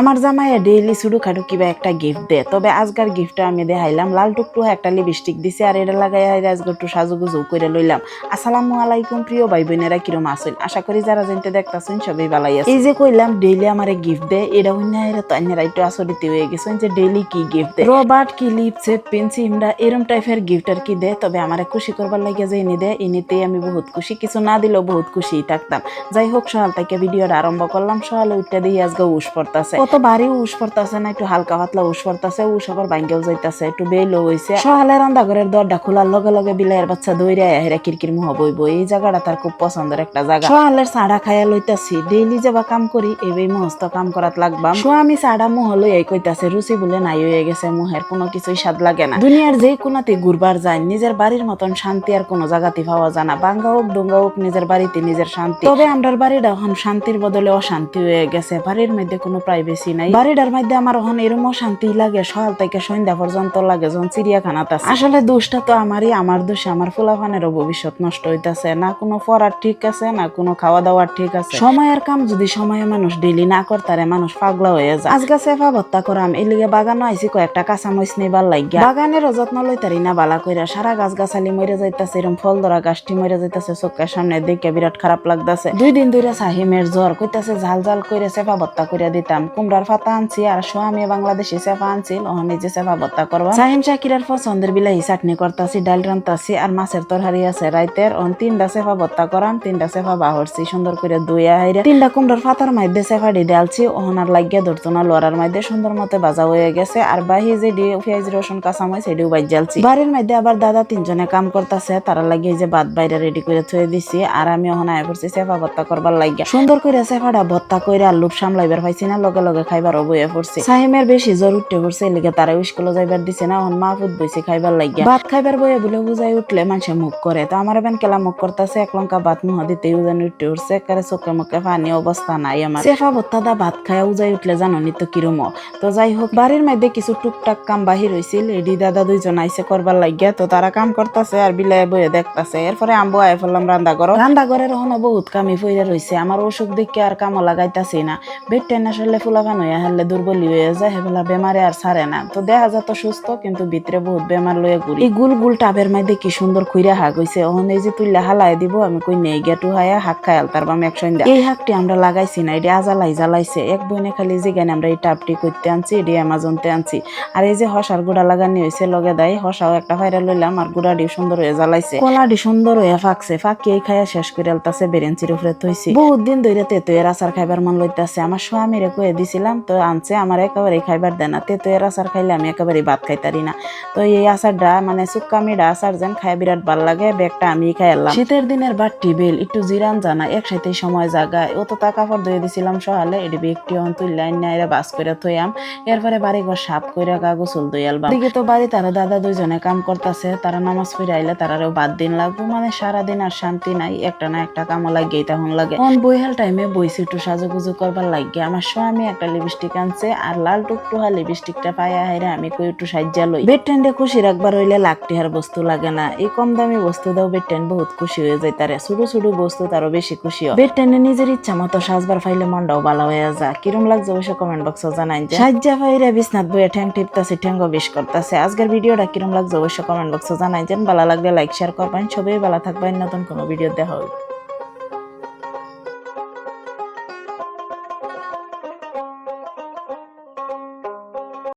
আমার জামাইয়া ডেইলি শুধু খাটু কিবা একটা গিফট দে। তবে আজকার গিফটটা আমি দেখাইলাম। লাল টুকটু একটা লিপস্টিক দিছে আর এটা লাগাই আজকে একটু সাজুগুজু করে লইলাম। আসসালামু আলাইকুম প্রিয় ভাই বোনেরা কিরম আছেন? আশা করি যারা জানতে দেখতাছেন সবাই ভালাই আছে এই যে কইলাম ডেইলি আমারে গিফট দে। এটা হইনা এরা তো আইনারা একটু আসরিত হয়ে গেছেন যে ডেইলি কি গিফট দে। রবার্ট, কি লিপসে পেন্সি ইমরা এরম টাইপের গিফট আর কি দে। তবে আমারে খুশি করবার লাগে যে এনে দে এনিতেই আমি বহুত খুশি। কিছু না দিলেও বহুত খুশি থাকতাম। যাই হোক সকাল থেকে ভিডিওটা আরম্ভ করলাম। সকালে উঠতে দিয়ে আজকে উস পড়তাছে। কত ভারী উস পড়তাছে না, একটু হালকা পাতলা উস পড়তাছে, উস আবার ভাঙ্গেও যাইতাছে, একটু বেলো হইছে। সকালে রান্না ঘরের দরজা খোলার লগে লগে বিলাইয়ের বাচ্চা দৌড়ে হেরা কিরকির মুহ বই এই জায়গাটা তার খুব পছন্দের একটা জায়গা। সকালের চাড়া খাইয়া লইতাছি, ডেইলি যাবা কাম করি এবার মহস্ত কাম করাত লাগবাম। আমি চাড়া মুহ লই এই কইতাছে, রুচি বলে নাই হয়ে গেছে, মুহের কোনো কিছুই স্বাদ লাগে না। দুনিয়ার যে কোনাতে ঘুরবার যায়, নিজের বাড়ির মতন শান্তি আর কোনো জায়গাতে পাওয়া যায় না। বাঙ্গা হোক, ডোঙ্গা হোক, নিজের বাড়িতে নিজের শান্তি। তবে আমরার বাড়িটা এখন শান্তির বদলে অশান্তি হয়ে গেছে। বাড়ির মধ্যে কোনো প্রাইভেসি নাই। বাড়িটার মধ্যে আমার এখন এরম শান্তি লাগে, সকাল থেকে সন্ধ্যা পর্যন্ত লাগে, যখন চিড়িয়াখানাতে আছে। আসলে দোষটা তো আমারই, আমার দোষে আমার ফুলাফানেরও ভবিষ্যৎ নষ্ট হইতাছে। না কোনো পড়ার ঠিক আছে, না কোনো খাওয়া দাওয়ার ঠিক আছে। সময়ের কাম যদি সময়ে মানুষ ডেলি না করতারে মানুষ পাগলা হয়ে যায়। আজকে সেফা ভত্তা করাম এলিগে বাগানও আইসি কয়েকটা কাঁচা মরিচ নেবার লাগিয়া। বাগানের যত্ন লইতারি না বালা কইরা, সারা গাছ গাছালি মরে যাইতাছে, এরম ফল ধরা গাছটি মরে যাইতাছে, চোখের সামনে দেখে বিরাট খারাপ লাগতাছে। দুই দিন ধরে সাহিমের জ্বর কইতাছে, ঝাল ঝাল করে সেফা ভত্তা করে দিতাম। কুমড়ার ফাতা আনছি, আর সোয়ামী বাংলাদেশি সেফা আনছিল ওখানে যে সেফা ভত্তা করবা। সাহিম শাকিরার পছন্দের বিলাহি চাটনি করতাছি, ডাল রান্তাছি, আর মাছের তরহারি আছে রাইতের। অন তিনটা সেফা ভত্তা করাম তিনটা সেফা বাহরছি, সুন্দর করে দুইয়া হাইরা। তিনটা কুমড়ার ফাতার মধ্যে সেফা ডি ডালছি ওহনার লাগিয়া ধরতো না লোয়ার মধ্যে সুন্দর মতো বাজা হয়ে গেছে, আর বাহি যে ডি পেঁয়াজ, রসুন কাঁচাময় সেটিও বাজ জ্বালছি। বাড়ির মধ্যে আবার দাদা তিনজনে কাম করতেছে, তারা লাগিয়ে যে ভাত বাইরে রেডি করে থুয়ে দিছি, আর আমি ওখানে আয় করছি সেফা ভত্তা করবার লাগিয়া। সুন্দর করে সেফাটা ভত্তা করে আর লোভ সামলাইবার পাইছি না, লগে লগে খাইবার বইয়ে পড়ছে। সাহিমের বেশি জ্বর উঠতে পড়ছে এলিগে তারা স্কুলে যাইবার দিছে না ওহন মাহফুদ বইছে খাইবার লাগিয়া। ভাত খাইবার বইয়ে বলে বুঝাই উঠলে মানুষে মুখ করে। তো আমার বেন কেলা মুখ করতেছে, এক লঙ্কা ভাত মুহ দিতে উজানি উঠতে উঠছে একারে চোখে মুখে পানি অবস্থা নাই আমার। সেফা ভত্তা দা ভাত খায়া উজাই উঠলে জাননি তো কিরম। তো যাই হোক, বাড়ির মধ্যে কিছু টুকটাক কাম বাহির হয়েছিল এডি দাদা দুইজন আইসে করবার লাগিয়া, তো তারা কাম করতেছে আর বিলায় বইয়ে দেখতাছে। এরপরে আম্বু আয় ফেললাম রান্না ঘর রান্না ঘরের ওখানে বহুত কামি ফইরা রয়েছে আমার অসুখ দেখে আর কামও লাগাইতাছি না। বেড টেন আসলে ফুলাফান হইয়া হেললে দুর্বলী হয়ে যায় হেবেলা বেমারে আর সারে না। তো দেখা যা তো সুস্থ, কিন্তু ভিতরে বহুত বেমার লয়ে ঘুরি এই গুল গুল টাবের মধ্যে কি সুন্দর খুইরা হাক হইছে ওখানে এই যে তুইলে হালাই দিব, আমি কই নেই, গিয়া টুহাইয়া হাক খায়াল তার বাম এক সন্ধ্যা। এই হাকটি আমরা লাগাইছি না, এটা আজালাই জ্বালাইছে। এক বইনে খালি যে জ্ঞানে আমরা এই টাবটি করতে আনছি, এটি অ্যামাজনতে আনছি। আর এই যে হসার গুড়া লাগানি হয়েছে লগে দেয় হসাও একটা ফাইরা লইলাম, আর গুড়াটি সুন্দর হয়ে জ্বালাইছে। কলাটি সুন্দর হয়ে ফাঁকছে ফাঁকিয়ে খাইয়া শেষ করে আলতাছে বেরেঞ্চির উপরে থইছি। বহুত দিন ধরে তেতুয়ের আচার খাইবার মন লইতাছে, আমার স্বামীরে কয়ে দিছিলাম, তো আনছে, আমার একেবারে খাইবার দেয় না। তেতুয়ের আচার খাইলে আমি একেবারে ভাত খাইতারি না। তো এই আচারটা মানে সুক্কামিটা আচার যেন খাই বিরাট ভালো লাগে, ব্যাগটা আমি খাইলাম শীতের দিনের বার টিবেল, একটু জিরান জানা একসাথে সময় জাগায় তো টাকা পর ধুয়ে দিছিলাম সহালে এটি একটি অন্তুল লাইন নাইরা বাস করে থইয়াম এরপরে বাড়ি ঘর সাপ কইরা গা গোসল দইয়ালবাম দিকে তো বাড়ি তারা দাদা দুইজনে কাম করতেছে, তারা নামাজ পড়ে আইলে তারারও বাদ দিন লাগবো। মানে সারাদিন আর শান্তি নাই, একটা না একটা কামও লাগিয়ে তখন লাগে। অন বইহাল টাইমে বইছি একটু সাজুগুজু করবার লাগে আমার স্বামী একটা লিপস্টিক আনছে, আর লাল টুকটুহা লিপস্টিকটা পাইয়া হাইরে আমি কই একটু সাজ্জা লই। বেড টেন্ডে খুশি রাখবার হইলে লাখ টিহার বস্তু লাগে না। এই কম দামি বস্তু দাও বেড টেন্ড বহুত খুশি হয়ে যায় তারে। ছোট ছোট বস্তু তারও বেশি খুশি হয়। বেড টেন্ডে নিজের ইচ্ছা মতো সাজবার ফাইলে মনটাও ভালো হয়ে যা কিরম লাগছে অবশ্য কমেন্ট বক্সে জানাই সাজ্জা ফাইরে বিছনাথ বইয়ে ঠ্যাং টিপতাছে ঠ্যাঙ্গ বেশ করতেছে। আজকের ভিডিওটা কিরম লাগছে অবশ্য কমেন্ট বক্সে জানাই যেন ভালো লাগলে লাইক শেয়ার করবেন। সবাই ভালো থাকবেন। নতুন কোনো ভিডিও দেখা হবে।